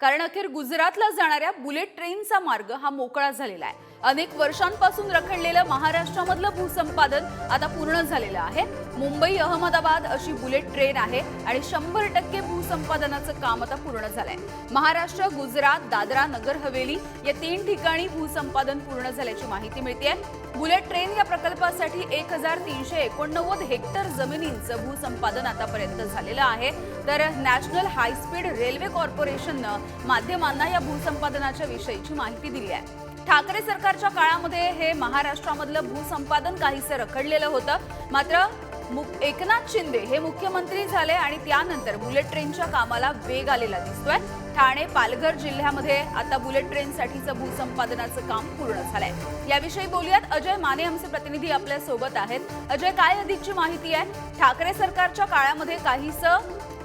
कारण अखेर गुजरातला जाणाऱ्या बुलेट ट्रेनचा मार्ग हा मोकळा झालेला आहे. अनेक वर्षांपासून रखडलेलं महाराष्ट्रामधलं भूसंपादन आता पूर्ण झालेलं आहे. मुंबई अहमदाबाद अशी बुलेट ट्रेन आहे आणि शंभर टक्के भूसंपादनाचं काम आता पूर्ण झालंय. महाराष्ट्र गुजरात दादरा नगर हवेली या तीन ठिकाणी भूसंपादन पूर्ण झाल्याची माहिती मिळते बुलेट ट्रेन या प्रकल्पासाठी एक हजार तीनशे एकोणनव्वद हेक्टर जमिनींचं भूसंपादन आतापर्यंत झालेलं आहे. तर नॅशनल हायस्पीड रेल्वे कॉर्पोरेशननं माध्यमांना या भूसंपादनाच्या विषयीची माहिती दिली आहे. ठाकरे सरकारच्या काळामध्ये हे महाराष्ट्रामधलं भूसंपादन काहीसं रखडलेलं होतं. मात्र मु- एकनाथ शिंदे हे मुख्यमंत्री झाले आणि त्यानंतर बुलेट ट्रेनच्या कामाला वेग आलेला दिसतोय. ठाणे पालघर जिल्ह्यामध्ये आता बुलेट ट्रेनसाठीचं भूसंपादनाचं काम पूर्ण झालंय. याविषयी बोलूयात. अजय माने आमचे प्रतिनिधी आपल्यासोबत आहेत. अजय काय अधिकची माहिती आहे? ठाकरे सरकारच्या काळामध्ये काहीसं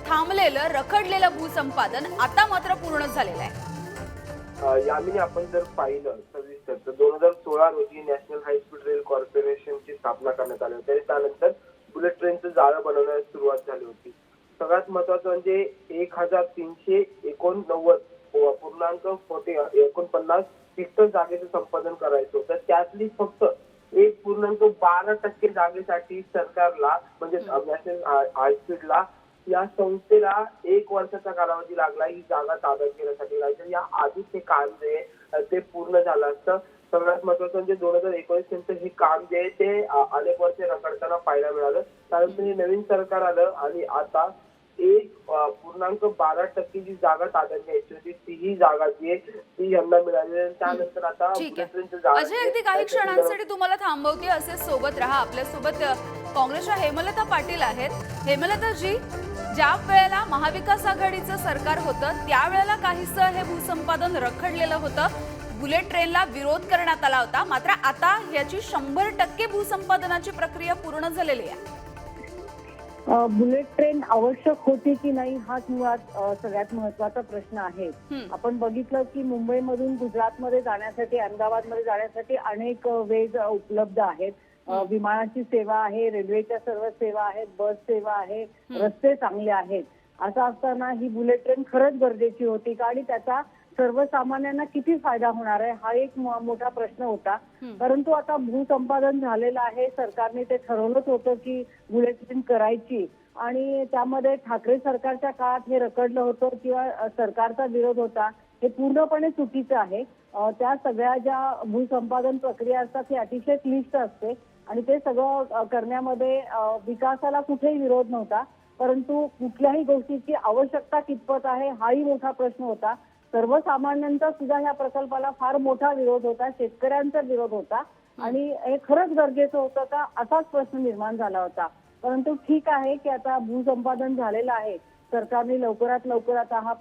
थांबलेलं रखडलेलं भूसंपादन आता मात्र पूर्ण झालेलं आहे. यामिनी आपण जर पाहिलं सविस्तर तर दोन हजार सोळा रोजी नॅशनल हायस्पीड रेल कॉर्पोरेशनची स्थापना करण्यात आली होती. आणि त्यानंतर बुलेट ट्रेनचं जाळं बनवण्यास सुरुवात झाली होती. सगळ्यात महत्वाचं म्हणजे एक हजार तीनशे एकोणनव्वद पूर्णांक फोर्टी एकोणपन्नास हेक्टर जागेचं संपादन करायचं होतं. त्यातली फक्त एक पूर्णांक बारा टक्के जागेसाठी सरकारला म्हणजे नॅशनल हायस्पीडला या संस्थेला एक वर्षाचा कालावधी लागला. ही जागा ताब्यात घेण्यासाठी नाहीतर या आधीच हे काम जे आहे ते पूर्ण झालं असतं. सगळ्यात महत्वाचं म्हणजे दोन हजार एकोणीस नंतर हे काम जे आहे ते अनेक वर्ष रखडताना पाहायला मिळालं. त्यानंतर हे नवीन सरकार आलं आणि आता एक पूर्णांक बारा टक्के जी जागा ताब्यात घ्यायची होती तीही जागा जी आहे ती यांना मिळाली. त्यानंतर आता अजय जे अगदी काही क्षणांसाठी तुम्हाला थांबवते. असे सोबत राहा. आपल्यासोबत अ, काँग्रेसच्या हेमलता पाटील आहेत. हेमलताजी ज्या वेळेला महाविकास आघाडीचं सरकार होतं त्यावेळेला काहीसं हे भूसंपादन रखडलेलं होतं. बुलेट ट्रेनला विरोध करण्यात आला होता. मात्र आता याची शंभर टक्के भूसंपादनाची प्रक्रिया पूर्ण झालेली आहे. बुलेट ट्रेन आवश्यक होती की नाही हाच मुळात सगळ्यात महत्त्वाचा प्रश्न आहे. आपण बघितलं की मुंबईमधून गुजरातमध्ये जाण्यासाठी अहमदाबादमध्ये जाण्यासाठी अनेक अ, उपलब्ध आहेत. विमानाची सेवा आहे रेल्वेच्या सर्व सेवा आहेत बस सेवा आहे रस्ते चांगले आहेत. असं असताना ही बुलेट ट्रेन खरंच गरजेची होती का? आणि त्याचा सर्वसामान्यांना किती फायदा होणार आहे? हा एक मोठा प्रश्न होता. परंतु आता भूसंपादन झालेलं आहे. सरकारने ते ठरवलंच होतं की बुलेट ट्रेन करायची. आणि त्यामध्ये ठाकरे सरकारच्या काळात हे रखडलं होतं किंवा सरकारचा विरोध होता हे पूर्णपणे चुकीचं आहे. त्या सगळ्या ज्या भूसंपादन प्रक्रिया असतात ती अतिशय क्लिष्ट असते. आणि ते सगळं करण्यामध्ये विकासाला कुठेही विरोध नव्हता. परंतु कुठल्याही गोष्टीची आवश्यकता कितपत आहे हाही मोठा प्रश्न होता. सर्वसामान्यांचा सुद्धा या प्रकल्पाला फार मोठा विरोध होता शेतकऱ्यांचा विरोध होता. आणि हे खरंच गरजेचं होतं का असाच प्रश्न निर्माण झाला होता. परंतु ठीक आहे की आता भूसंपादन झालेलं आहे. सरकारने लवकरात लवकर आता हा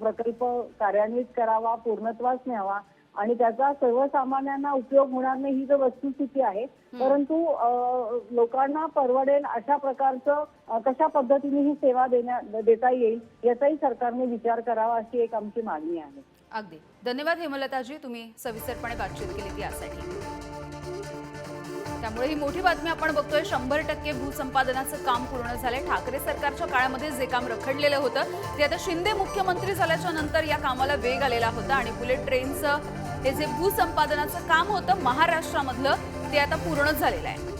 प्रकल्प कार्यान्वित करावा पूर्णत्वास न्यावा. आणि त्याचा सर्वसामान्यांना उपयोग होणार नाही ही जर वस्तुस्थिती आहे. परंतु लोकांना परवडेल अशा प्रकारचं कशा पद्धतीने ही सेवा देण्या देता येईल याचाही सरकारने विचार करावा अशी एक आमची मागणी आहे. अगदी. धन्यवाद हेमलताजी तुम्ही सविस्तरपणे बातचीत केली यासाठी. त्यामुळे ही मोठी बातमी आपण बघतोय शंभर टक्के भूसंपादनाचं काम पूर्ण झालंय. ठाकरे सरकारच्या काळामध्ये जे काम रखडलेलं होतं ते आता शिंदे मुख्यमंत्री झाल्याच्यानंतर या कामाला वेग आलेला होता आणि बुलेट ट्रेनचं हे जे भूसंपादनाचं काम होतं महाराष्ट्रामधलं ते आता पूर्ण झालेलं आहे.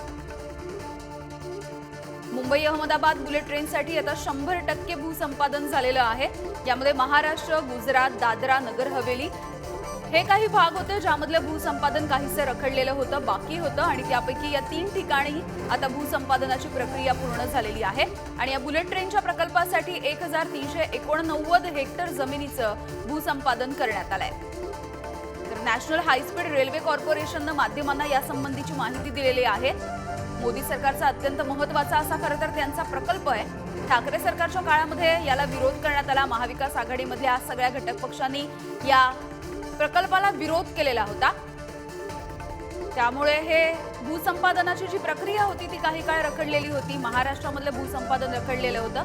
मुंबई अहमदाबाद बुलेट ट्रेनसाठी आता शंभर टक्के भूसंपादन झालेलं आहे. यामध्ये महाराष्ट्र गुजरात दादरा नगर हवेली हे काही भाग होते ज्यामधलं भूसंपादन काहीसं रखडलेलं होतं बाकी होतं आणि त्यापैकी या तीन ठिकाणी आता भूसंपादनाची प्रक्रिया पूर्ण झालेली आहे. आणि या बुलेट ट्रेनच्या प्रकल्पासाठी एक हजार तीनशे एकोणनव्वद हेक्टर जमिनीचं भूसंपादन करण्यात आलंय. नॅशनल हायस्पीड रेल्वे कॉर्पोरेशननं माध्यमांना यासंबंधीची माहिती दिलेली आहे. मोदी सरकारचा अत्यंत महत्त्वाचा असा खरं तर त्यांचा प्रकल्प आहे. ठाकरे सरकारच्या काळामध्ये याला विरोध करण्यात आला. महाविकास आघाडीमधल्या सगळ्या घटक पक्षांनी या प्रकल्पाला विरोध केलेला होता. त्यामुळे हे भूसंपादनाची जी प्रक्रिया होती ती काही काळ रखडलेली होती. महाराष्ट्रामधलं भूसंपादन रखडलेलं होतं.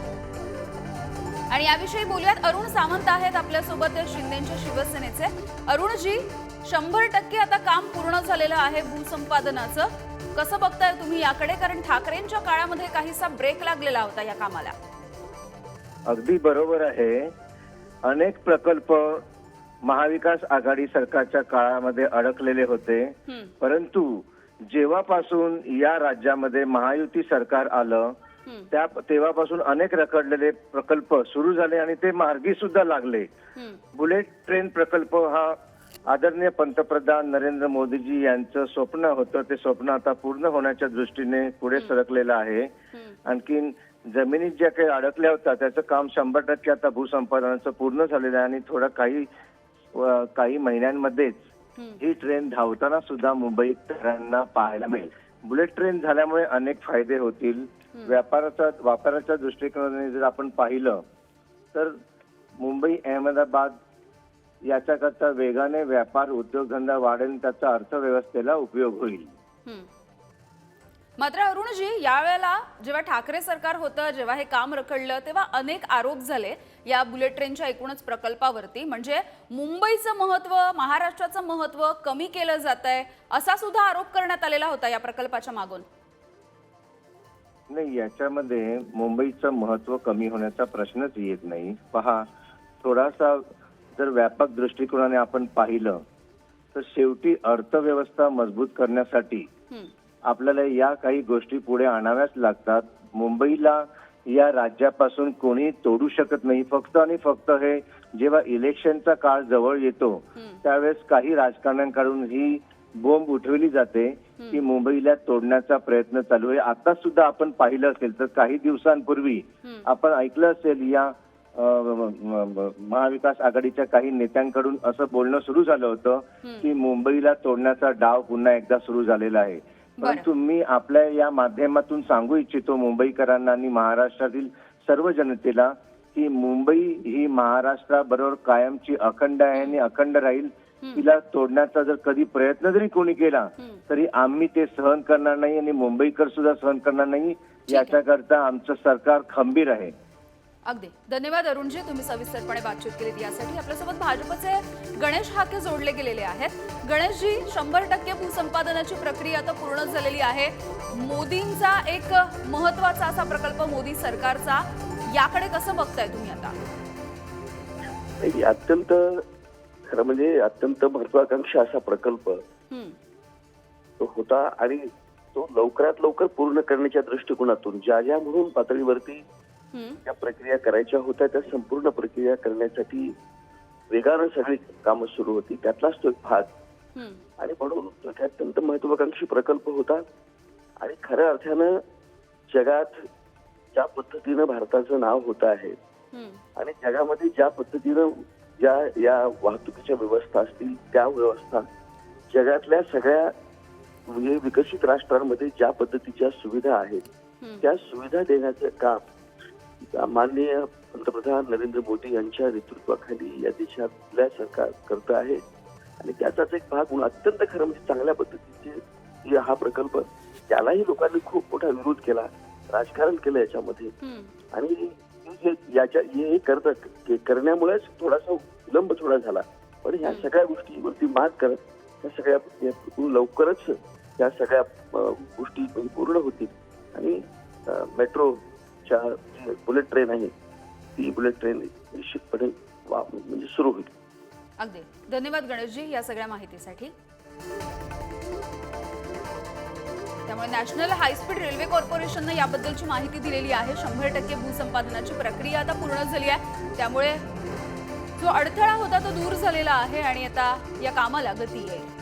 आणि याविषयी बोलूयात. अरुण सावंत आहेत आपल्यासोबत शिंदेच्या शिवसेनेचे. अरुणजी शंभर टक्के आता काम पूर्ण झालेलं आहे भूसंपादनाचं. कसं बघताय तुम्ही याकडे? कारण ठाकरेंच्या काळामध्ये काहीसा ब्रेक लागलेला होता या कामाला. अगदी बरोबर आहे. अनेक प्रकल्प महाविकास आघाडी सरकारच्या काळामध्ये अडकलेले होते. परंतु जेव्हापासून या राज्यामध्ये महायुती सरकार आलं त्या तेव्हापासून अनेक रखडलेले प्रकल्प सुरू झाले आणि ते मार्गी सुद्धा लागले बुलेट ट्रेन प्रकल्प हा आदरणीय पंतप्रधान नरेंद्र मोदीजी यांचं स्वप्न होतं ते स्वप्न आता पूर्ण होण्याच्या दृष्टीने पुढे सरकलेलं आहे. हं. आणखीन जमिनीत ज्या काही अडकल्या होत्या त्याचं काम शंभर टक्के आता भूसंपादनाचं पूर्ण झालेलं आहे आणि थोडं काही काही महिन्यांमध्येच हं. ही ट्रेन धावताना सुद्धा मुंबईकरांना पाहायला मिळेल. बुलेट ट्रेन झाल्यामुळे अनेक फायदे होतील. व्यापाराचा व्यापाराच्या दृष्टिकोनाने जर आपण पाहिलं तर मुंबई अहमदाबाद याच्याकरता वेगाने व्यापार उद्योगधंदा वाढेल त्याचा अर्थव्यवस्थेला उपयोग होईल. मात्र अरुणजी यावेळेला जेव्हा ठाकरे सरकार होतं जेव्हा हे काम रखडलं तेव्हा अनेक आरोप झाले या बुलेट ट्रेनच्या एकूणच प्रकल्पावरती. म्हणजे मुंबईचं महत्त्व महाराष्ट्राचं महत्त्व कमी केलं जात आहे असा सुद्धा आरोप करण्यात आलेला होता या प्रकल्पाच्या मागून. नाही याच्यामध्ये मुंबईचं महत्त्व कमी होण्याचा प्रश्नच येत नाही. पहा थोडासा जर व्यापक दृष्टिकोनाने आपण पाहिलं तर शेवटी अर्थव्यवस्था मजबूत करण्यासाठी आपल्याला या काही गोष्टी पुढे आणाव्याच लागतात. मुंबईला या राज्यापासून कोणी तोडू शकत नाही. फक्त आणि फक्त हे जेव्हा इलेक्शनचा काळ जवळ येतो. त्यावेळेस काही राजकारण्यांकडून ही बोंब उठवली जाते की मुंबईला तोडण्याचा प्रयत्न चालू आहे. आता सुद्धा आपण पाहिलं असेल तर काही दिवसांपूर्वी. आपण ऐकलं असेल या महाविकास आघाडीच्या काही नेत्यांकडून असं बोलणं सुरू झालं होतं की मुंबईला तोडण्याचा डाव पुन्हा एकदा सुरू झालेला आहे. परंतु मी आपल्या या माध्यमातून सांगू इच्छितो मुंबईकरांना आणि महाराष्ट्रातील सर्व जनतेला की मुंबई ही महाराष्ट्राबरोबर कायमची अखंड आहे आणि अखंड राहील. तिला तोडण्याचा जर कधी प्रयत्न जरी कोणी केला. तरी आम्ही ते सहन करणार नाही आणि मुंबईकर सुद्धा सहन करणार नाही. याच्याकरता आमचं सरकार खंबीर आहे. अगदी. धन्यवाद अरुणजी तुम्ही सविस्तरपणे बातचीत केलीत यासाठी. आपल्यासोबत भाजपचे गणेश हाके जोडले गेलेले आहेत. गणेशजी शंभर टक्के भूसंपादनाची प्रक्रिया आता पूर्ण झालेली आहे. मोदींचा एक महत्त्वाचा असा प्रकल्प मोदी सरकारचा. याकडे कसं बघताय तुम्ही आता? अत्यंत खरं म्हणजे अत्यंत महत्वाकांक्षी असा प्रकल्प. तो होता आणि तो लवकरात लवकर पूर्ण करण्याच्या दृष्टिकोनातून ज्या ज्या म्हणून पातळीवरती ज्या प्रक्रिया करायच्या होत्या त्या संपूर्ण प्रक्रिया करण्यासाठी वेगानं सगळी कामं सुरू होती. त्यातलाच तो एक भाग. आणि म्हणून तो अत्यंत महत्वाकांक्षी प्रकल्प होता. आणि खऱ्या अर्थानं जगात ज्या पद्धतीनं भारताचं नाव होत आहे आणि जगामध्ये ज्या पद्धतीनं ज्या या वाहतुकीच्या व्यवस्था असतील त्या व्यवस्था जगातल्या सगळ्या म्हणजे विकसित राष्ट्रांमध्ये ज्या पद्धतीच्या सुविधा आहेत. त्या सुविधा देण्याचं काम माननीय पंतप्रधान नरेंद्र मोदी यांच्या नेतृत्वाखाली या देशातल्या सरकार करत आहे. आणि त्याचाच एक भाग म्हणून अत्यंत खरं म्हणजे चांगल्या पद्धतीचे हे हा प्रकल्प त्यालाही लोकांनी खूप मोठा विरोध केला राजकारण केलं याच्यामध्ये. आणि हे याच्या हे करत के- करण्यामुळेच थोडासा विलंब थोडा झाला. पण ह्या सगळ्या गोष्टीवरती मात करत त्या सगळ्या या लवकरच त्या सगळ्या गोष्टी पूर्ण होतील. आणि अ, जी बुलेट ट्रेन आहे. ती बुलेट ट्रेन निश्चितपणे म्हणजे सुरू होईल. अगदी. धन्यवाद गणेशजी या सगळ्या माहितीसाठी. त्यामुळे नॅशनल हायस्पीड रेल्वे कॉर्पोरेशननं याबद्दलची माहिती दिलेली आहे. शंभर टक्के भूसंपादनाची प्रक्रिया आता पूर्ण झाली आहे. त्यामुळे जो अडथळा होता तो दूर झालेला आहे आणि आता या कामाला गती येईल